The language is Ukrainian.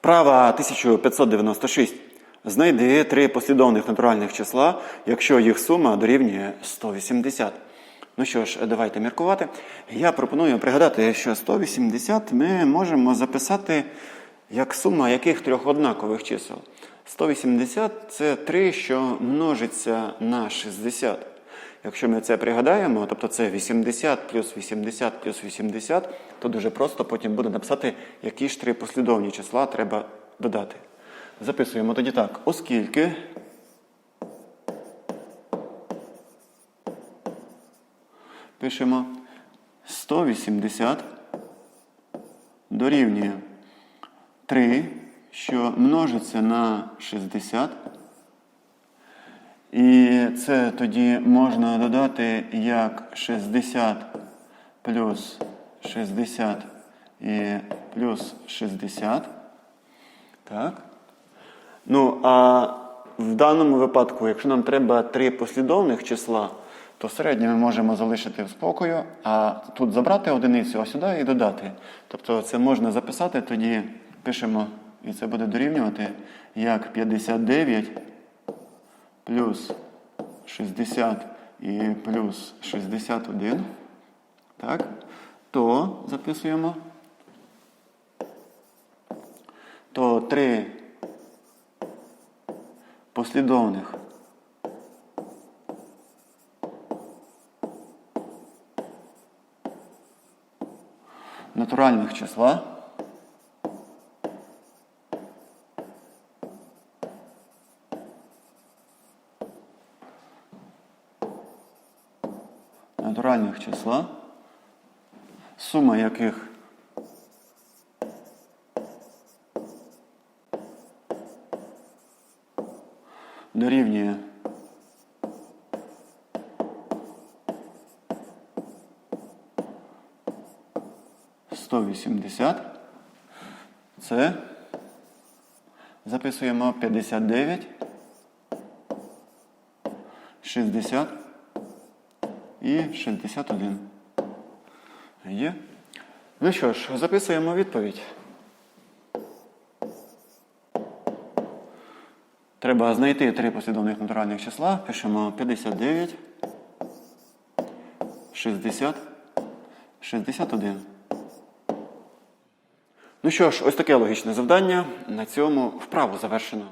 Вправа 1596. Знайди три послідовних натуральних числа, якщо їх сума дорівнює 180. Ну що ж, давайте міркувати. Я пропоную пригадати, що 180 ми можемо записати як сума яких трьох однакових чисел. 180 це 3, що множиться на 60. Якщо ми це пригадаємо, тобто це 80 плюс 80 плюс 80, то дуже просто потім буде написати, які ж три послідовні числа треба додати. Записуємо тоді так, оскільки пишемо 180 дорівнює 3, що множиться на 60. І це тоді можна додати як 60 плюс 60 і плюс 60. Так. Ну, а в даному випадку, якщо нам треба три послідовних числа, то середнє ми можемо залишити в спокою, а тут забрати одиницю, а сюди і додати. Тобто це можна записати, тоді пишемо, і це буде дорівнювати як 59 плюс 60 і плюс 61. Так, то записуємо. То три послідовних натуральних числа натуральних числа, сума яких дорівнює сто вісімдесят. Це записуємо 59, 60 і 61. Є. Ну що ж, записуємо відповідь. Треба знайти три послідовних натуральних числа. Пишемо 59, 60, 61. Ну що ж, ось таке логічне завдання. На цьому вправу завершено.